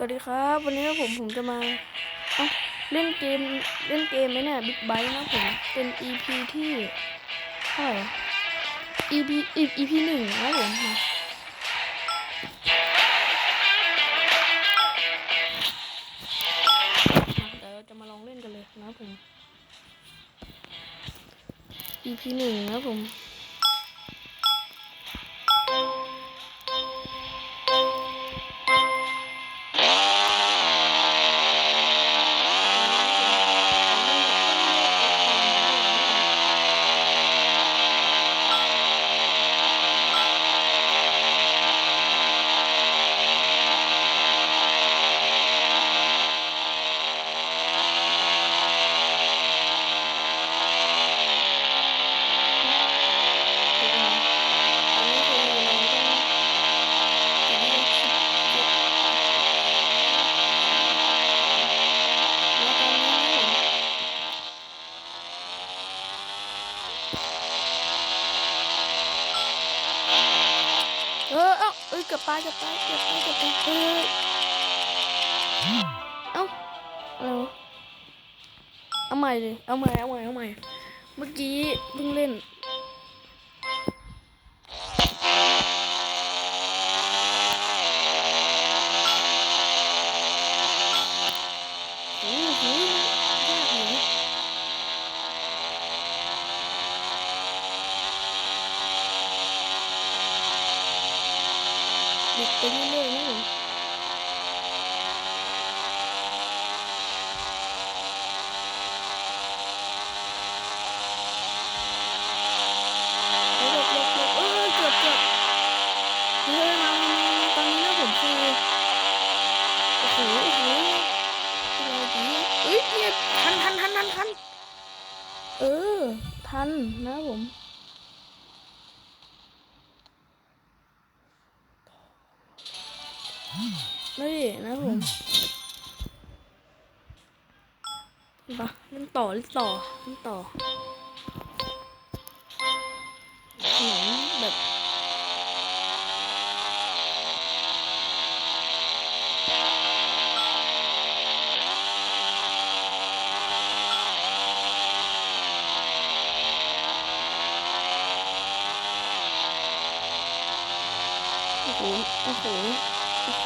สวัสดีครับ วันนี้ผมผมจะมาเอ้าเล่นเกมเล่นเกมไหมเนี่ยบิ๊กไบค์นะผมเป็น EP ที่เท่าไหร่ EP EP หนึ่งนะผมมาเดี๋ยวจะมาลองเล่นกันเลยนะผม EP หนึ่งนะผม บิดไโอ้โห โอ้โห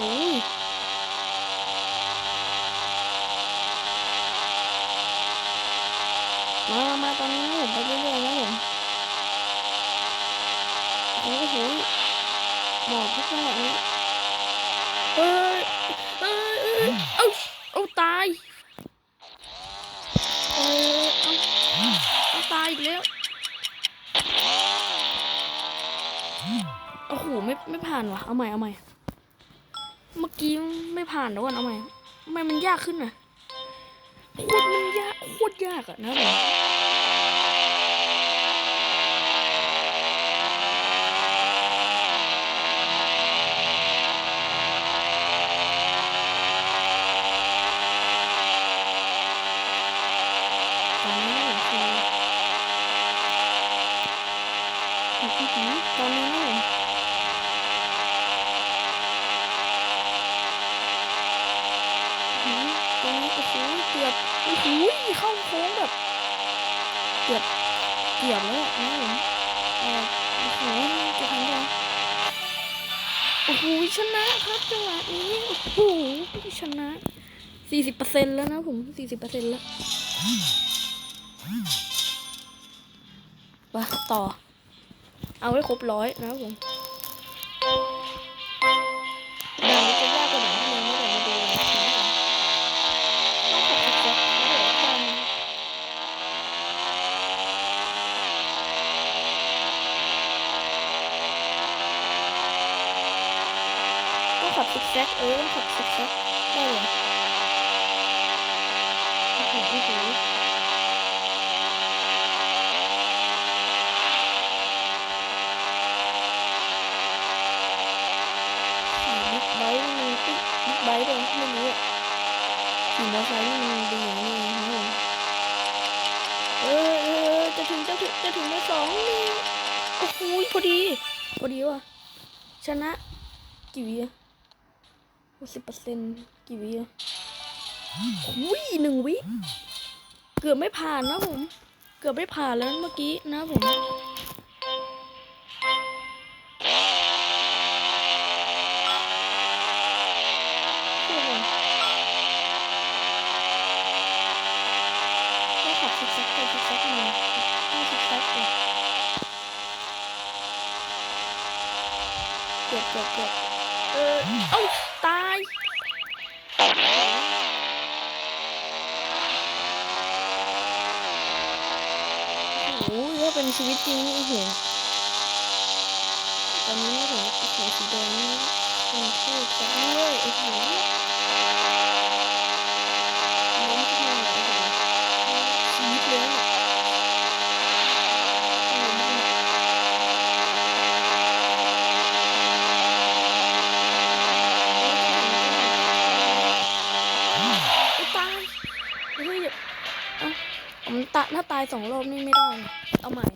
มามามาตอนนี้นะผมไปเรื่อยๆนะผมโอ้โหหมอกทุกจังหวะนี้เอ้ยเอ้ยเอ้ยเอ้าเอาตายเอ้ยเอาตายอีกแล้ว โอ้โหไม่ไม่ผ่านว่ะ เอาใหม่เอาใหม่ เมื่อกี้ไม่ผ่านแล้วก่อนเอาใหม่ทำไมมันยากขึ้นน่ะโคตรมันยากโคตรยากอะนะผมตอนนี้ผมคืออื้อหือตอนนี้นะผม อื้อหือตรงนี้โอ้โหเกือบโอ้โหเข้าโค้งแบบเกือบเกือบแล้วอะนะผมเออโอ้โหจะทำได้โอ้โห ชนะครับจังหวะนี้ โอ้โหชนะสี่สิบเปอร์เซ็นต์แล้วนะผมสี่สิบเปอร์เซ็นต์แล้วไปต่อ เอาให้ครบร้อยนะครับผม แซกเออต้องขับซิกแซกได้เหรอโอ้โหโอ้โหขี่บิ๊กไบค์มันติ๊กบิ๊กไบค์เลยไม่รู้อะขี่มอเตอร์ไซค์นี่มันดีอย่างนี้นะผมเออเออจะถึงจะถึงจะถึงในสองนี่โอ้โหพอดี พอดีว่ะชนะกี่วิอะโห สิบเปอร์เซ็นต์กี่วิอะอุ้ยหนึ่งวิ เกือบไม่ผ่านนะผม เกือบไม่ผ่านแล้วเมื่อกี้นะผมเชื่อผมต้องขับซิกแซกไปซิกแซกมาต้องซิกแซกไปเกือบเกือบเกือบเออเอ้า ตาย โอ้โหถ้าเป็น ชีวิตจริงนี่โอ้โหตอนนี้ผมโอ้โหสีแดงนี่เป็นเทพจังเลยโอ้โหล้มขึ้นมาเลยโอ้โหชีวิตเลยอะล้มขึ้นมาไอ้ตายเฮ้ยเอ้าผมตะถ้าตายสองรอบนี่ไม่ได้ เอาใหม่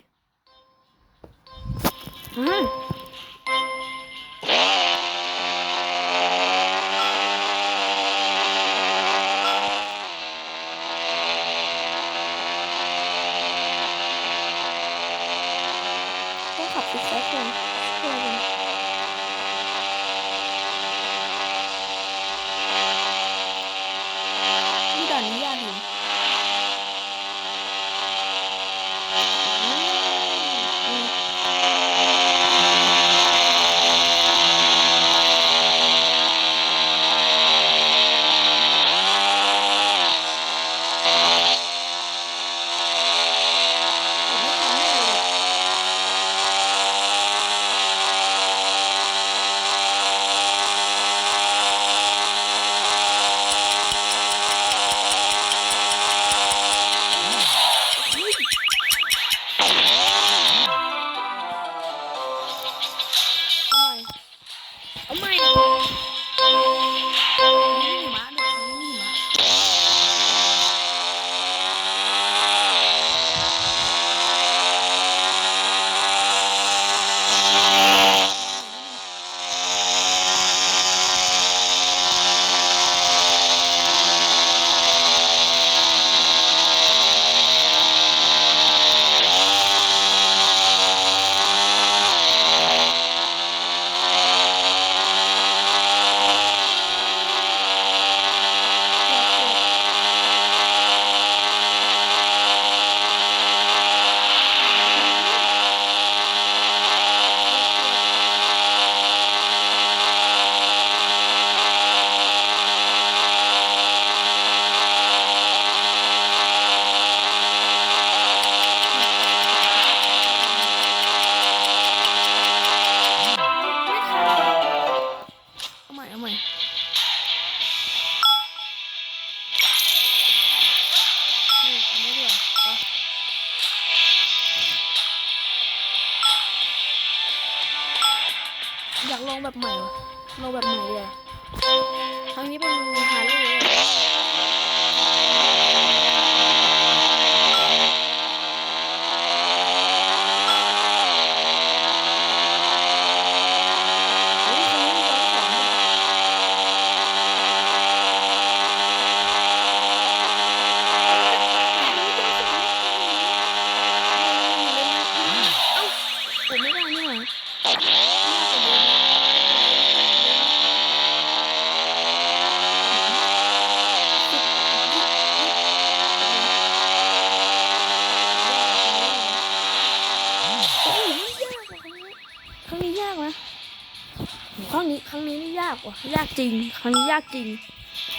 ยากจริง ครั้งนี้ยากจริง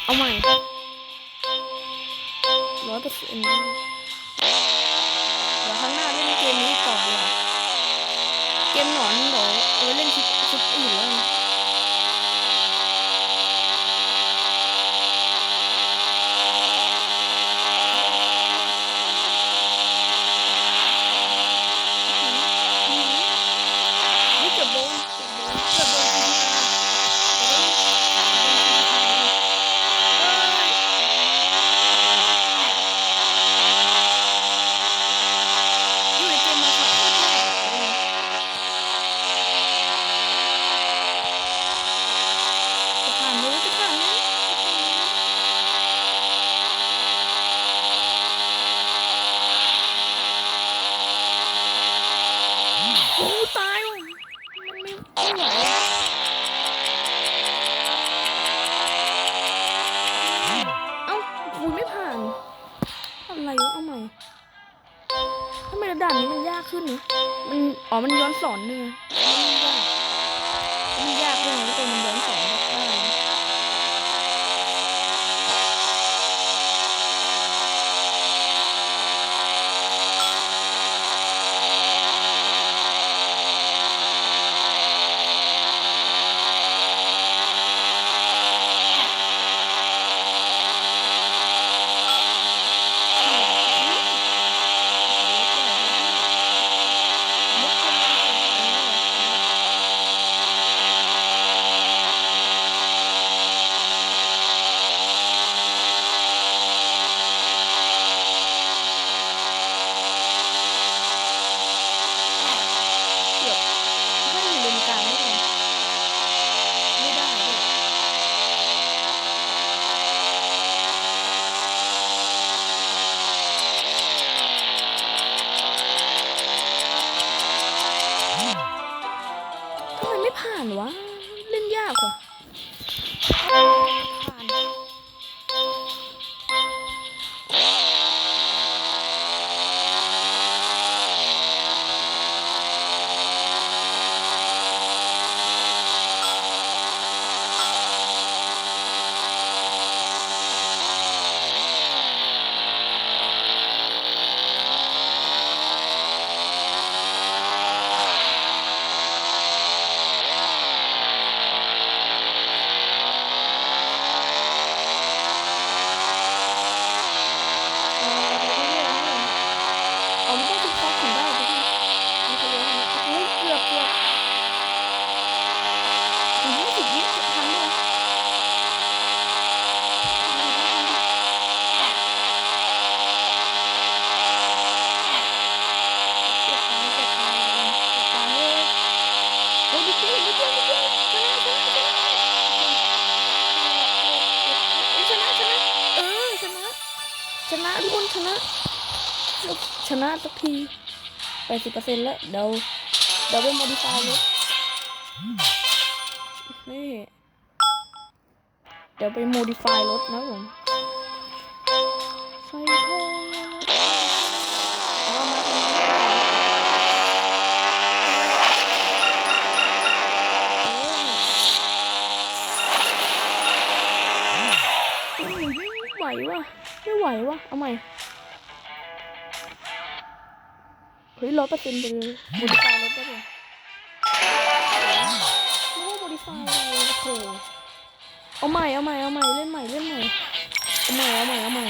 เอาใหม่ร้อยเปอร์เซ็นต์เดี๋ยวครั้งหน้าเล่นเกมนี้ต่อเลยเกมหนอนเดี๋ยวเอาไว้เล่นคลิปคลิปอื่นแล้วนะ เล่นยากว่ะผ่าน เอาไม่ต้องทุกฟอกถึงได้ทุกคนมันจะเยอะนะโอ้ยเกือบเกือบถึงยี่สิบวิทันไหมวะเกือบตายเกือบตายเกือบตายเฮ้ยเฮ้ยนิดเดียวนิดเดียวนิดเดียวชนะชนะชนะชนะชนะเออชนะ ชนะทุกคนชนะ ชนะ สักทีแปดสิบเปอร์เซ็นต์แล้วเดี๋ยวเดี๋ยวไปโมดิฟายรถนี่เดี๋ยวไปโมดิฟายรถนะผมใส่ทอเอามาทำไมเออไม่ไหววะไม่ไหววะเอาใหม่ เฮ้ยร้อยเปอร์เซ็นต์ไปเลยโมดิฟายรถได้เลยโอ้โมดิฟายเลยโอ้โหเอาใหม่เอาใหม่เอาใหม่เล่นใหม่เล่นใหม่เอาใหม่เอาใหม่เอาใหม่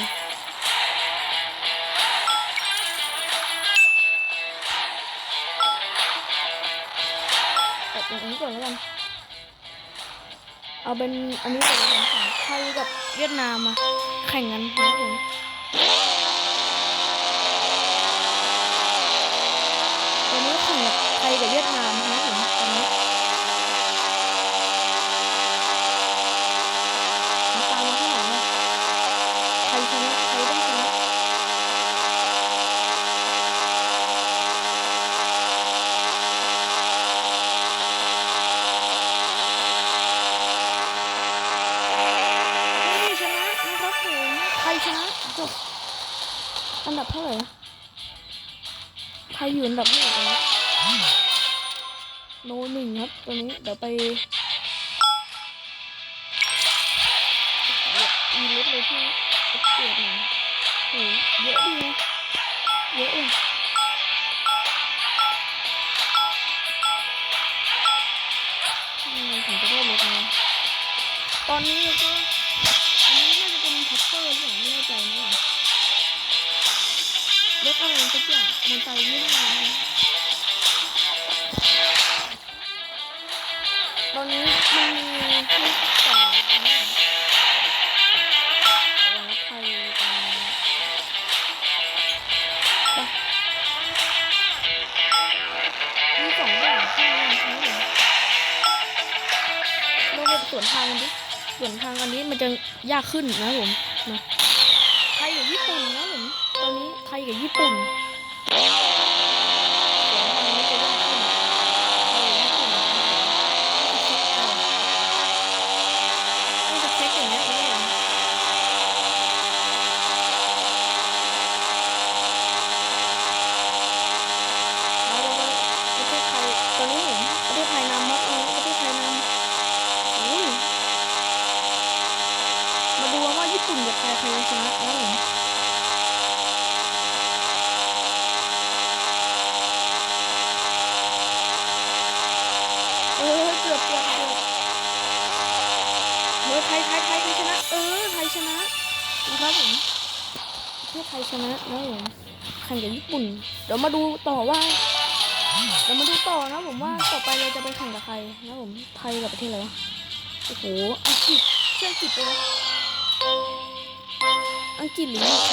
แบบอย่างนี้ก่อนแล้วกัน เอาเป็นอันนี้ก่อนแล้วกันค่ะไทยกับเวียดนามมาแข่งกันนะครับผม ตอนนี้แข่ง กับไทยกับเวียดนามนะผมตอนนี้มาตามมาข้างหลังเลยไทยชนะไทยต้องชนะนี่ชนะนะครับผมไทยชนะจบอันดับเท่าไหร่นะไทยอยู่อันดับเท่าไหร่ตอนนี้โน หนึ่งครับตัวนี้เดี๋ยวไปมีรถเลยที่อัปเกรดหน่อยโหเยอะดีนะเยอะเลยอืมผมจะได้รถนะตอนนี้ก็อันนี้น่าจะเป็นทัพเปอร์หรือเปล่าไม่แน่ใจนะรถอะไรสักอย่างมันไปไม่ได้นะ ส่วนทางอันนี้มันจะยากขึ้นนะผมไทยกับญี่ปุ่นนะผมตอนนี้ไทยกับญี่ปุ่น เดี๋ยวมาดูต่อว่าเดี๋ยวมาดูต่อนะผมว่าต่อไปเราจะไปแข่งกับใครนะผมไทยกับประเทศอะไรวะโอ้โหอังกฤษเชื่ออังกฤษเลยอังกฤษหรือยูเค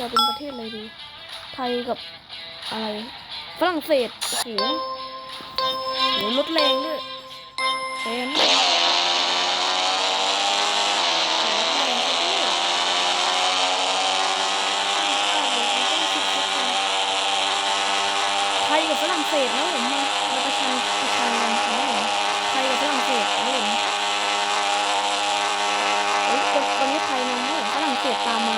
จะเป็นประเทศอะไรดี ไทยกับอะไร ฝรั่งเศสโอ้โหโหรถแรงด้วยเห็นไทยกับฝรั่งเศสนะผมมาเราประชันประชันกันนะผมไทยกับฝรั่งเศสนะผมวันนี้ไทยนำนะฝรั่งเศสตามมา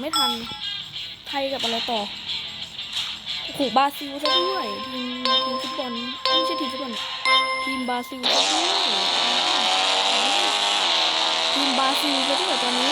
ไม่ทัน ไทยกับอะไรต่อขู่บาซิลซะด้วยทีมทีมฟุตบอลไม่ใช่ทีมฟุตบอลทีมบาซิลซะด้วยทีมบาซิลซะด้วยตอนนี้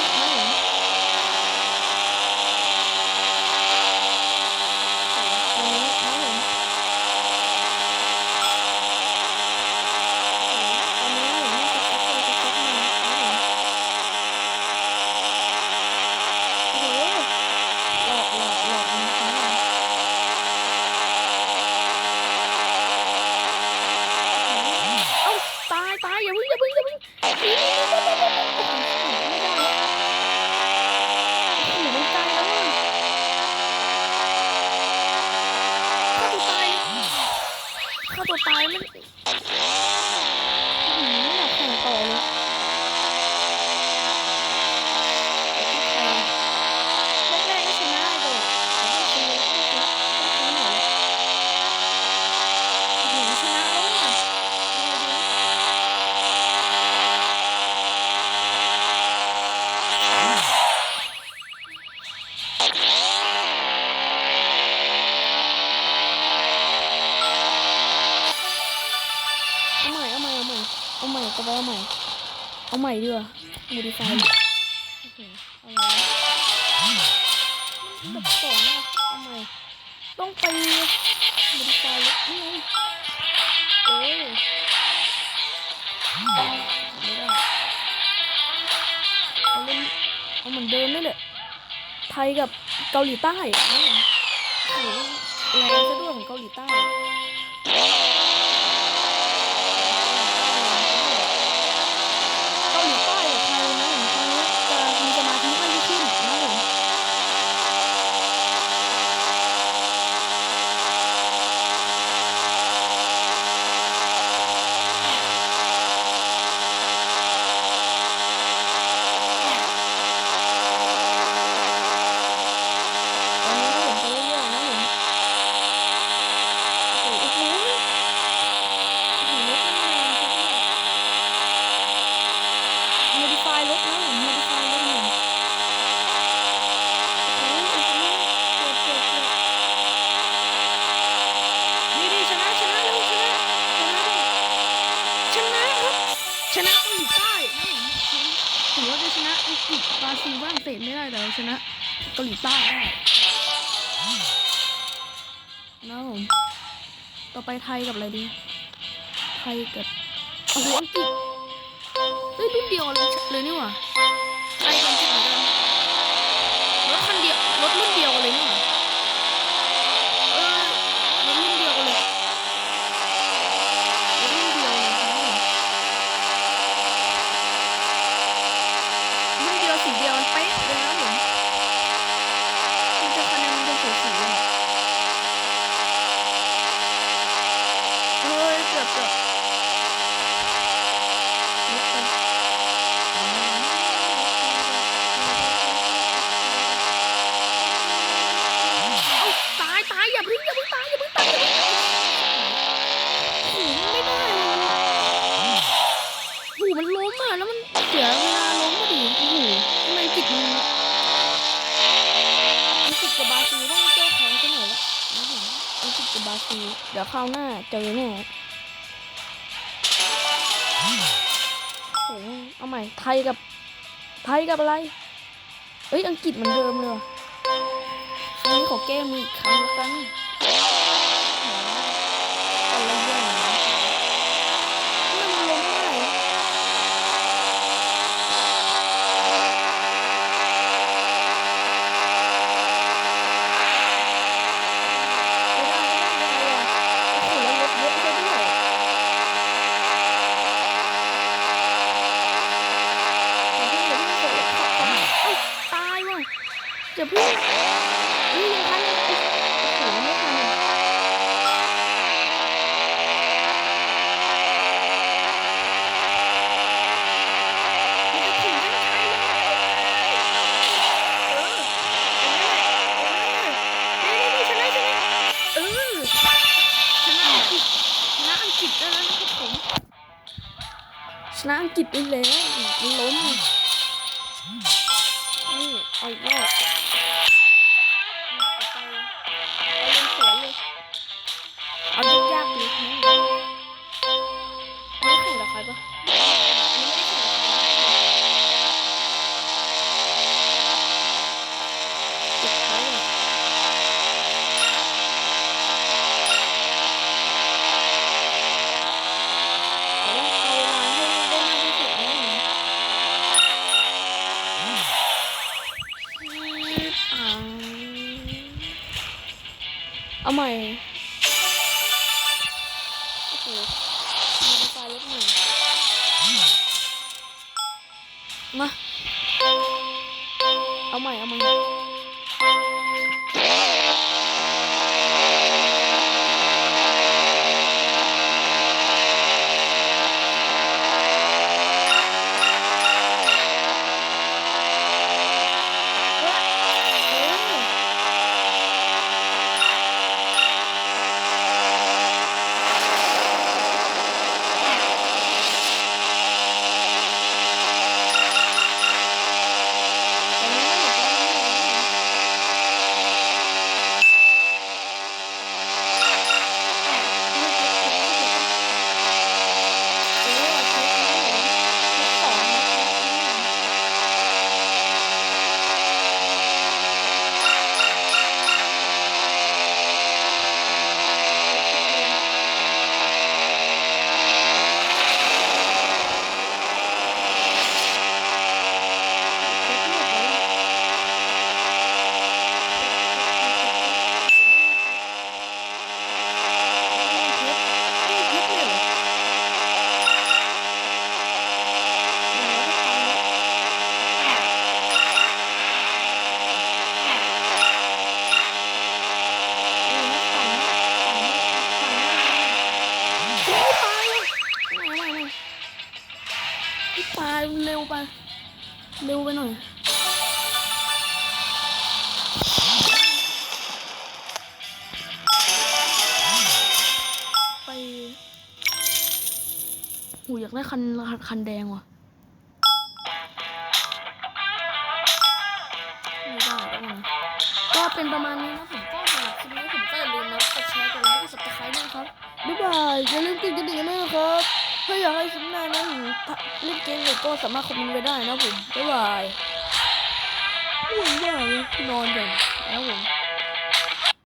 ไปเอาใหม่ เอาใหม่ดีกว่ามูดิฟายโอเคเอาใหม่แบบสอาเอาใหม่ ต้องไปมูดิฟายนี่ไเอ้ยไม่ได้เอาเหมือนเดิมนี่แหละไทยกับเกาหลีใต้แรงซะด้วยของเกาหลีใต้ โอ้โหอังกฤษเฮ้ยรุ่นเดียวเลยเลยนี่หว่าไทยกับอังเหมือนกันรถคันเดียวรถรุ่นเดียวเลยนี่หว่าเออรถรุ่นเดียวกันเลยรถรุ่นเดียวเลยครับผมรุ่นเดียวสีเดียวกันเป๊ะเลยนะครับผมมันจะคะแนนมันจะสูสีเลย เฮ้ยเกือบเกือบนิดเดียวเอาตายตายอย่าเพึ่งอย่าเพึ่งตายอย่าเพึ่งตายอย่าเพึ่งตายโอ้โหไม่ได้เลยโอ้โหมันล้มอะแล้วมันเสียเวลาล้มพอดีโอ้โหทำไมจิตมันอังกฤษกับบราซิลต้องเจอของกันหน่อยละนะผมอังกฤษกับบราซิล เดี๋ยวคราวหน้าเจอแน่โอ้โหเอาใหม่ ไทยกับ ไทยกับอะไร เอ้ย อังกฤษเหมือนเดิมเลยวันนี้ขอแก้มืออีกครั้งแล้วกันอะไรเรื่องนะเนี่ยมันล้มได้ไม่ได้ไม่ได้อะโอ้โหแล้วรถเยอะซะด้วย อย่าเพิ่งอย่าเพิ่งกดเลยขับเข้ามาเอ้ยตายว่ะอย่าเพิ่งเฮ้ยยังทันเอ้ยโอ้โหไม่ทันอะมันจะถึงได้ไงเออเออนี่นี่ชนะชนะเออชนะอังกฤษชนะอังกฤษได้แล้วนะครับผม ชนะอังกฤษไปแล้วมันล้มนี่เอาอีกรอบ คันคันแดงว่ะไม่ได้แล้วนะก็เป็นประมาณนี้นะผมก็สำหรับคลิปนี้ผมก็อย่าลืมนะกดแชร์กดไลค์กด subscribe ด้วยครับบ๊ายบายอย่าลืมกดกระดิ่งกันด้วยนะครับถ้าอยากให้คลิปหน้านะผมเล่นเกมเด็กก็สามารถคอมเมนต์ไว้ได้นะผมบ๊ายบายอุ้ยแย่เลยนอนอย่างแล้วผม